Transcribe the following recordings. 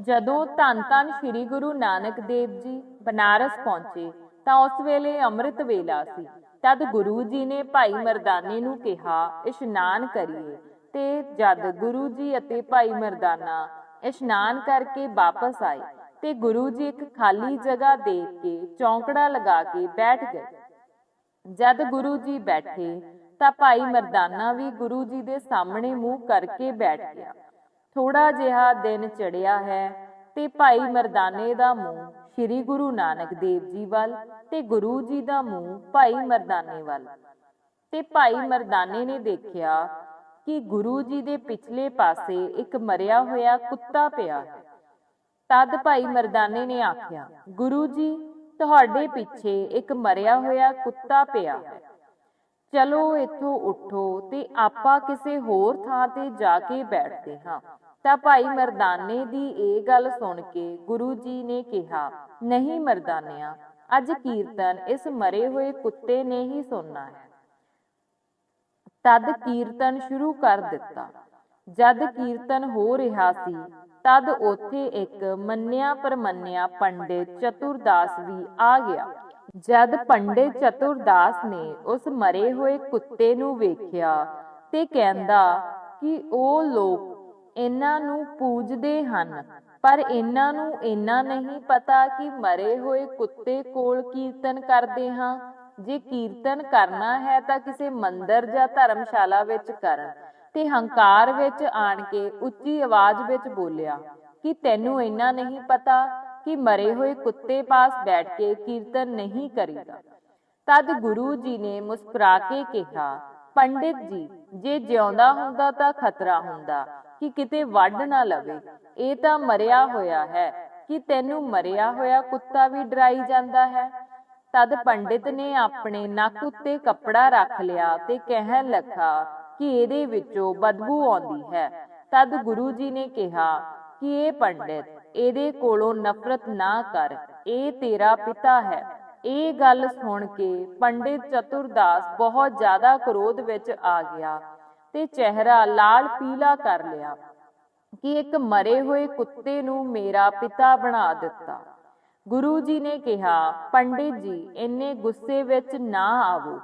ਜਦੋਂ ਧੰਨ ਧੰਨ ਸ੍ਰੀ ਗੁਰੂ ਨਾਨਕ ਦੇਵ ਜੀ ਬਨਾਰਸ ਪਹੁੰਚੇ, ਤਾਂ ਉਸ ਵੇਲੇ ਅੰਮ੍ਰਿਤ ਵੇਲਾ ਸੀ। ਤਦ ਗੁਰੂ ਜੀ ਨੇ ਭਾਈ ਮਰਦਾਨੇ ਨੂੰ ਕਿਹਾ, ਇਸ਼ਨਾਨ ਕਰੀਏ। ਤੇ ਜਦ ਗੁਰੂ ਜੀ ਅਤੇ ਭਾਈ ਮਰਦਾਨਾ ਇਸ਼ਨਾਨ ਕਰਕੇ ਵਾਪਸ ਆਏ, ਤੇ ਗੁਰੂ ਜੀ ਇੱਕ ਖਾਲੀ ਜਗ੍ਹਾ ਦੇਖ ਕੇ ਚੌਂਕੜਾ ਲਗਾ ਕੇ ਬੈਠ ਗਏ। ਜਦ ਗੁਰੂ ਜੀ ਬੈਠੇ, ਤਾਂ ਭਾਈ ਮਰਦਾਨਾ ਵੀ ਗੁਰੂ ਜੀ ਦੇ ਸਾਹਮਣੇ ਮੂੰਹ ਕਰਕੇ ਬੈਠ ਗਿਆ। ਥੋੜਾ ਜਿਹਾ ਦਿਨ ਚੜਿਆ ਹੈ ਤੇ ਭਾਈ ਮਰਦਾਨੇ ਦਾ ਮੂੰਹ ਸ੍ਰੀ ਗੁਰੂ ਨਾਨਕ ਦੇਵ ਜੀ ਵੱਲ ਤੇ ਗੁਰੂ ਜੀ ਦਾ ਮੂੰਹ ਭਾਈ ਮਰਦਾਨੇ ਵੱਲ। ਤੇ ਭਾਈ ਮਰਦਾਨੇ ਨੇ ਦੇਖਿਆ ਕਿ ਗੁਰੂ ਜੀ ਦੇ ਪਿਛਲੇ ਪਾਸੇ ਇੱਕ ਮਰਿਆ ਹੋਇਆ ਕੁੱਤਾ ਪਿਆ ਹੈ। ਤਦ ਭਾਈ ਮਰਦਾਨੇ ਨੇ ਆਖਿਆ, ਗੁਰੂ ਜੀ, ਤੁਹਾਡੇ ਪਿੱਛੇ ਇੱਕ ਮਰਿਆ ਹੋਇਆ ਕੁੱਤਾ ਪਿਆ ਹੈ। ਚਲੋ ਇੱਥੋਂ ਉੱਠੋ ਤੇ ਆਪਾਂ ਕਿਸੇ ਹੋਰ ਥਾਂ ਤੇ ਜਾ ਕੇ ਬੈਠਦੇ ਹਾਂ। ਤਾਂ ਭਾਈ ਮਰਦਾਨੇ ਦੀ ਇਹ ਗੱਲ ਸੁਣ ਕੇ ਗੁਰੂ ਜੀ ਨੇ ਕਿਹਾ, ਨਹੀਂ ਮਰਦਾਨਿਆ, ਅੱਜ ਕੀਰਤਨ ਇਸ ਮਰੇ ਹੋਏ ਕੁੱਤੇ ਨੇ ਹੀ ਸੁਣਨਾ ਹੈ। ਤਦ ਕੀਰਤਨ ਸ਼ੁਰੂ ਕਰ ਦਿੱਤਾ। ਜਦ ਕੀਰਤਨ ਹੋ ਰਿਹਾ ਸੀ, ਤਦ ਉੱਥੇ ਇੱਕ ਮੰਨਿਆ ਪਰਮੰਨਿਆ ਪੰਡਿਤ ਚਤੁਰਦਾਸ ਵੀ ਆ ਗਿਆ। ਜਦ ਪੰਡਿਤ ਚਤੁਰਦਾਸ ਨੇ ਉਸ ਮਰੇ ਹੋਏ ਕੁੱਤੇ ਨੂੰ ਵੇਖਿਆ ਤੇ ਕਹਿੰਦਾ ਕਿ ਉਹ ਲੋਕ ਇਹਨਾਂ ਨੂੰ ਪੂਜਦੇ ਹਨ, ਪਰ ਇਹਨਾਂ ਨੂੰ ਇੰਨਾ ਨਹੀਂ ਪਤਾ ਕਿ ਮਰੇ ਹੋਏ ਕੁੱਤੇ ਕੋਲ ਕੀਰਤਨ ਕਰਦੇ ਹਾਂ। ਜੇ ਕੀਰਤਨ ਕਰਨਾ ਹੈ ਤਾਂ ਕਿਸੇ ਮੰਦਰ ਜਾਂ ਧਰਮਸ਼ਾਲਾ ਵਿੱਚ ਕਰਨ ਤੇ ਹੰਕਾਰ ਵਿੱਚ ਆਣ ਕੇ ਉੱਚੀ ਆਵਾਜ਼ ਵਿੱਚ ਬੋਲਿਆ ਕਿ ਤੈਨੂੰ ਇੰਨਾ ਨਹੀਂ ਪਤਾ ਕਿ ਮਰੇ ਹੋਏ ਕੁੱਤੇ ਪਾਸ ਬੈਠ ਕੇ ਕੀਰਤਨ ਨਹੀਂ ਕਰੀਦਾ। ਤਦ ਗੁਰੂ ਜੀ ਨੇ ਮੁਸਕਰਾ ਕੇ ਕਿਹਾ, ਪੰਡਿਤ ਜੀ, ਜੇ ਜਿਉਂਦਾ ਹੁੰਦਾ ਤਾਂ ਖਤਰਾ ਹੁੰਦਾ ਕਿ ਕਿਤੇ ਵੱਢ ਨਾ ਲਵੇ। ਇਹ ਤਾਂ ਮਰਿਆ ਹੋਇਆ ਹੈ। ਕਿ ਤੈਨੂੰ ਮਰਿਆ ਹੋਇਆ ਕੁੱਤਾ ਵੀ ਡਰਾਈ ਜਾਂਦਾ ਹੈ? ਤਦ ਪੰਡਿਤ ਨੇ ਆਪਣੇ ਨੱਕ ਉੱਤੇ ਕੱਪੜਾ ਰੱਖ ਲਿਆ ਤੇ ਕਹਿਣ ਲੱਗਾ ਕਿ ਇਹਦੇ ਵਿੱਚੋਂ ਬਦਬੂ ਆਉਂਦੀ ਹੈ। ਤਦ ਗੁਰੂ ਜੀ ਨੇ ਕਿਹਾ ਕਿ ਇਹ ਪੰਡਿਤ ਇਹਦੇ ਕੋਲੋਂ ਨਫ਼ਰਤ ਨਾ ਕਰ, ਇਹ ਤੇਰਾ ਪਿਤਾ ਹੈ। ਇਹ ਗੱਲ ਸੁਣ ਕੇ ਪੰਡਿਤ ਚਤੁਰਦਾਸ ਬਹੁਤ ਜ਼ਿਆਦਾ ਕ੍ਰੋਧ ਵਿੱਚ ਆ ਗਿਆ ਤੇ ਚਿਹਰਾ ਲਾਲ ਪੀਲਾ ਕਰ ਲਿਆ ਕਿ ਇੱਕ ਮਰੇ ਹੋਏ ਕੁੱਤੇ ਨੂੰ ਮੇਰਾ ਪਿਤਾ ਬਣਾ ਦਿੱਤਾ। ਗੁਰੂ ਜੀ ਨੇ ਕਿਹਾ, ਪੰਡਿਤ ਜੀ, ਇੰਨੇ ਗੁੱਸੇ ਵਿੱਚ ਨਾ ਆਵੋ।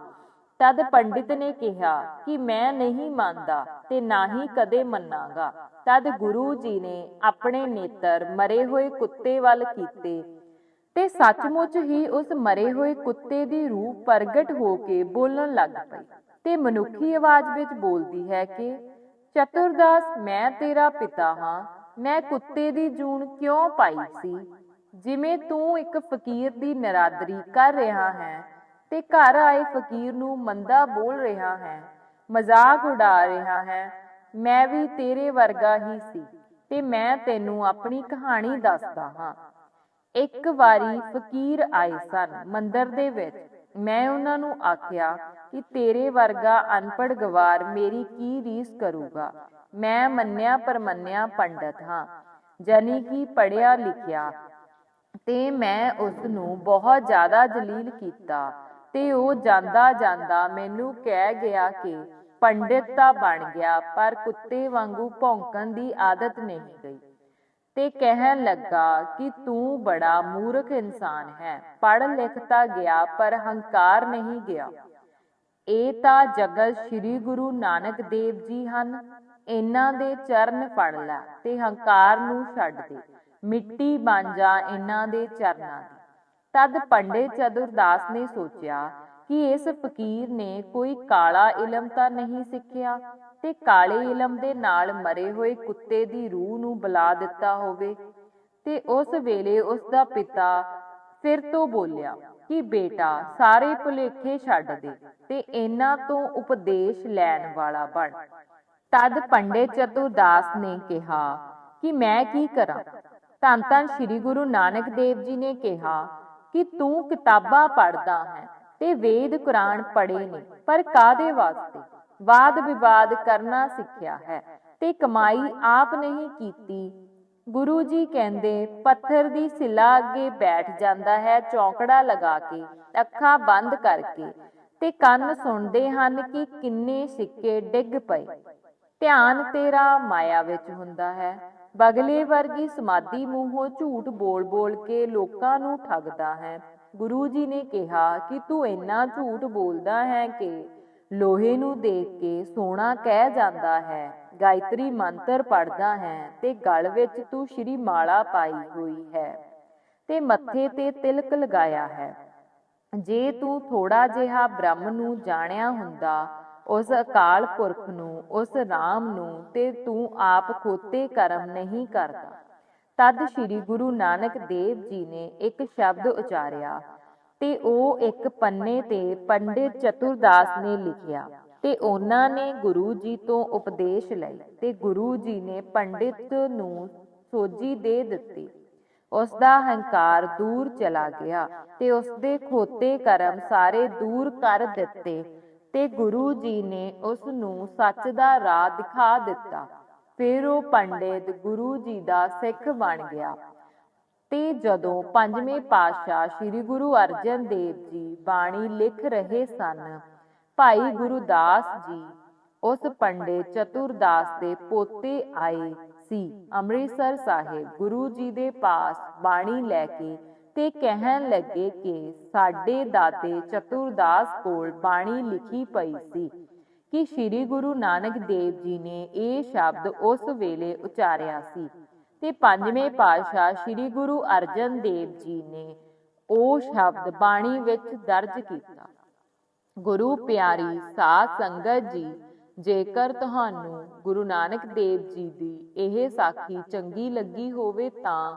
ਤਦ ਪੰਡਿਤ ਨੇ ਕਿਹਾ ਕਿ ਮੈਂ ਨਹੀਂ ਮੰਨਦਾ ਤੇ ਨਾ ਹੀ ਕਦੇ ਮੰਨਾਂਗਾ। ਤਦ ਗੁਰੂ ਜੀ ਨੇ ਆਪਣੇ ਨੇਤਰ ਮਰੇ ਹੋਏ ਕੁੱਤੇ ਵੱਲ ਕੀਤੇ ਤੇ ਸੱਚਮੁੱਚ ਹੀ ਉਸ ਮਰੇ ਹੋਏ ਕੁੱਤੇ ਦੀ ਰੂਹ ਪ੍ਰਗਟ ਹੋ ਕੇ ਬੋਲਣ ਲੱਗ ਪਈ ਤੇ ਮਨੁੱਖੀ ਆਵਾਜ਼ ਵਿੱਚ ਬੋਲਦੀ ਹੈ ਕਿ, ਚਤੁਰਦਾਸ, ਮੈਂ ਤੇਰਾ ਪਿਤਾ ਹਾਂ। ਮੈਂ ਕੁੱਤੇ ਦੀ ਜੂਨ ਕਿਉਂ ਪਾਈ ਸੀ? ਜਿਵੇਂ ਤੂੰ ਇੱਕ ਫਕੀਰ ਦੀ ਨਰਾਦਰੀ ਕਰ ਰਿਹਾ ਹੈ ਤੇ ਘਰ ਆਏ ਫਕੀਰ ਨੂੰ ਮੰਦਾ ਬੋਲ ਰਿਹਾ ਹੈ, ਮਜ਼ਾਕ ਉਡਾ ਰਿਹਾ ਹੈ, ਮੈਂ ਵੀ ਤੇਰੇ ਵਰਗਾ ਹੀ ਸੀ ਤੇ ਮੈਂ ਤੈਨੂੰ ਆਪਣੀ ਕਹਾਣੀ ਦੱਸਦਾ ਹਾਂ। ਇੱਕ ਵਾਰੀ ਫਕੀਰ ਆਏ ਸਨ ਮੰਦਰ ਦੇ ਵਿੱਚ। ਮੈਂ ਉਹਨਾਂ ਨੂੰ ਆਖਿਆ ਕਿ ਤੇਰੇ ਵਰਗਾ ਅਨਪੜ ਗਵਾਰ ਮੇਰੀ ਕੀ ਰੀਸ ਕਰੂਗਾ? ਮੈਂ ਮੰਨਿਆ ਪਰਮੰਨਿਆ ਪੰਡਤ ਹਾਂ ਜਾਨੀ ਕਿ ਪੜਿਆ ਲਿਖਿਆ ਤੇ ਮੈਂ ਉਸ ਨੂੰ ਬਹੁਤ ਜ਼ਿਆਦਾ ਜਲੀਲ ਕੀਤਾ। ਤੇ ਉਹ ਜਾਂਦਾ ਜਾਂਦਾ ਮੈਨੂੰ ਕਹਿ ਗਿਆ ਕਿ ਪੰਡਿਤ ਤਾਂ ਬਣ ਗਿਆ, ਪਰ ਕੁੱਤੇ ਵਾਂਗੂ ਭੌਂਕਣ ਦੀ ਆਦਤ ਨਹੀਂ ਗਈ। ਤੇ ਕਹਿਣ ਲੱਗਾ ਕਿ ਤੂੰ ਬੜਾ ਮੂਰਖ ਇਨਸਾਨ ਹੈ ਪੜ ਲਿਖ ਤਾਂ ਗਿਆ, ਪਰ ਹੰਕਾਰ ਨਹੀਂ ਗਿਆ। ਇਹ ਤਾਂ ਜਗਤ ਸ੍ਰੀ ਗੁਰੂ ਨਾਨਕ ਦੇਵ ਜੀ ਹਨ, ਇਹਨਾਂ ਦੇ ਚਰਨ ਫੜ ਲੈ ਤੇ ਹੰਕਾਰ ਨੂੰ ਛੱਡ ਦੇ, ਮਿੱਟੀ ਬਣ ਜਾ ਇਹਨਾਂ ਦੇ ਚਰਨਾਂ ਦੀ। ਤਦ ਪੰਡਿਤ ਚਤੁਰਦਾਸ ਨੇ ਸੋਚਿਆ ਕਿ ਇਸ ਫਕੀਰ ਨੇ ਕੋਈ ਕਾਲਾ ਇਲਮ ਤਾਂ ਨਹੀਂ ਸਿੱਖਿਆ ਤੇ ਕਾਲੇ ਇਲਮ ਦੇ ਨਾਲ ਮਰੇ ਹੋਏ ਕੁੱਤੇ ਦੀ ਰੂਹ ਨੂੰ ਬੁਲਾ ਦਿੱਤਾ ਹੋਵੇ, ਤੇ ਉਸ ਵੇਲੇ ਉਸ ਦਾ ਪਿਤਾ ਫਿਰ ਤੋਂ ਬੋਲਿਆ ਕਿ ਬੇਟਾ ਸਾਰੇ ਭੁਲੇਖੇ ਛੱਡ ਦੇ ਤੇ ਇਹਨਾਂ ਤੋਂ ਉਪਦੇਸ਼ ਲੈਣ ਵਾਲਾ ਬਣ। ਤਦ ਪੰਡਿਤ ਚਤੁਰਦਾਸ ਨੇ ਕਿਹਾ ਕਿ ਮੈਂ ਕੀ ਕਰਾਂ ਧੰਨ ਧੰਨ ਸ੍ਰੀ ਗੁਰੂ ਨਾਨਕ ਦੇਵ ਜੀ ਨੇ ਕਿਹਾ ਕਿ ਤੂੰ ਕਿਤਾਬਾਂ ਪੜ੍ਹਦਾ ਹੈ ਤੇ ਵੇਦ ਕੁਰਾਨ ਪੜ੍ਹੇ ਨੇ, ਪਰ ਕਾਦੇ ਵਾਸਤੇ? ਵਾਦ ਵਿਵਾਦ ਕਰਨਾ ਸਿੱਖਿਆ ਹੈ ਤੇ ਕਮਾਈ ਆਪ ਨਹੀਂ ਕੀਤੀ। ਗੁਰੂ ਜੀ ਕਹਿੰਦੇ, ਪੱਥਰ ਦੀ ਸਿਲਾ ਅੱਗੇ ਬੈਠ ਜਾਂਦਾ ਹੈ ਚੌਂਕੜਾ ਲਗਾ ਕੇ, ਅੱਖਾਂ ਬੰਦ ਕਰਕੇ ਤੇ ਕੰਨ ਸੁਣਦੇ ਹਨ ਕਿ ਕਿੰਨੇ ਸਿੱਕੇ ਡਿੱਗ ਪਏ। ਧਿਆਨ ਤੇਰਾ ਮਾਇਆ ਵਿੱਚ ਹੁੰਦਾ ਹੈ। ਬਗਲੇ ਵਰਗੀ ਸਮਾਧੀ ਮੂੰਹੋਂ ਝੂਠ ਬੋਲ-ਬੋਲ ਕੇ ਲੋਕਾਂ ਨੂੰ ਠੱਗਦਾ ਹੈ। ਗੁਰੂ ਜੀ ਨੇ ਕਿਹਾ ਕਿ ਤੂੰ ਇੰਨਾ ਝੂਠ ਬੋਲਦਾ ਹੈ ਕਿ ਲੋਹੇ ਨੂੰ ਦੇਖ ਕੇ ਸੋਨਾ ਕਹਿ ਜਾਂਦਾ ਹੈ। ਗਾਇਤਰੀ ਮੰਤਰ ਪੜਦਾ ਹੈ ਤੇ ਗਲ ਵਿੱਚ ਤੂੰ ਸ਼੍ਰੀ ਮਾਲਾ ਪਾਈ ਹੋਈ ਹੈ ਤੇ ਮੱਥੇ ਤੇ ਤਿਲਕ ਲਗਾਇਆ ਹੈ। ਜੇ ਤੂੰ ਥੋੜਾ ਜਿਹਾ ਬ੍ਰਹਮ ਨੂੰ ਜਾਣਿਆ ਹੁੰਦਾ ਉਸ ਅਕਾਲ ਪੁਰਖ ਨੂੰ, ਉਸ ਰਾਮ ਨੂੰ ਤੇ ਤੂੰ ਆਪ ਖੋਤੇ ਕਰਮ ਨਹੀਂ ਕਰਦਾ। ਤਦ ਸ੍ਰੀ ਗੁਰੂ ਨਾਨਕ ਦੇਵ ਜੀ ਨੇ ਇੱਕ ਸ਼ਬਦ ਉਚਾਰਿਆ ਤੇ ਉਹ ਇੱਕ ਪੰਨੇ ਤੇ ਪੰਡਿਤ ਚਤੁਰਦਾਸ ਨੇ ਲਿਖਿਆ ਤੇ ਉਹਨਾਂ ਨੇ ਗੁਰੂ ਜੀ ਤੋਂ ਉਪਦੇਸ਼ ਲਈ ਤੇ ਗੁਰੂ ਜੀ ਨੇ ਪੰਡਿਤ ਨੂੰ ਸੋਜੀ ਦੇ ਦਿੱਤੀ। ਉਸ ਦਾ ਹੰਕਾਰ ਦੂਰ ਚਲਾ ਗਿਆ ਤੇ ਉਸ ਦੇ ਖੋਤੇ ਕਰਮ ਸਾਰੇ ਦੂਰ ਕਰ ਦਿੱਤੇ ਤੇ ਗੁਰੂ ਜੀ ਨੇ ਉਸ ਨੂੰ ਸੱਚ ਦਾ ਰਾਹ ਦਿਖਾ ਦਿੱਤਾ। ਫਿਰ ਉਹ ਪੰਡਿਤ ਗੁਰੂ ਜੀ ਦਾ ਸਿੱਖ ਬਣ ਗਿਆ। ਤੇ ਜਦੋਂ ਪੰਜਵੇਂ ਪਾਤਸ਼ਾਹ ਸ੍ਰੀ ਗੁਰੂ ਅਰਜਨ ਦੇਵ ਜੀ ਬਾਣੀ ਲਿਖ ਰਹੇ ਸਨ, ਭਾਈ ਗੁਰਦਾਸ ਜੀ ਉਸ ਪੰਡਿਤ ਚਤੁਰਦਾਸ ਦੇ ਪੋਤੇ ਆਏ ਸੀ। ਅੰਮ੍ਰਿਤਸਰ ਸਾਹਿਬ ਗੁਰੂ ਜੀ ਦੇ ਪਾਸ ਬਾਣੀ ਲੈ ਕੇ ਤੇ ਕਹਿਣ ਲੱਗੇ ਕਿ ਸਾਡੇ ਦਾਦੇ ਚਤੁਰਦਾਸ ਕੋਲ ਬਾਣੀ ਲਿਖੀ ਪਈ ਸੀ ਕਿ ਸ੍ਰੀ ਗੁਰੂ ਨਾਨਕ ਦੇਵ ਜੀ ਨੇ ਇਹ ਸ਼ਬਦ ਉਸ ਵੇਲੇ ਉਚਾਰਿਆ ਸੀ ਤੇ ਪੰਜਵੇਂ ਪਾਤਸ਼ਾਹ ਸ੍ਰੀ ਗੁਰੂ ਅਰਜਨ ਦੇਵ ਜੀ ਨੇ ਉਹ ਸ਼ਬਦ ਬਾਣੀ ਵਿੱਚ ਦਰਜ ਕੀਤਾ। ਗੁਰੂ ਪਿਆਰੀ ਸਾਧ ਸੰਗਤ ਜੀ, ਜੇਕਰ ਤੁਹਾਨੂੰ ਗੁਰੂ ਨਾਨਕ ਦੇਵ ਜੀ ਦੀ ਇਹ ਸਾਖੀ ਚੰਗੀ ਲੱਗੀ ਹੋਵੇ ਤਾਂ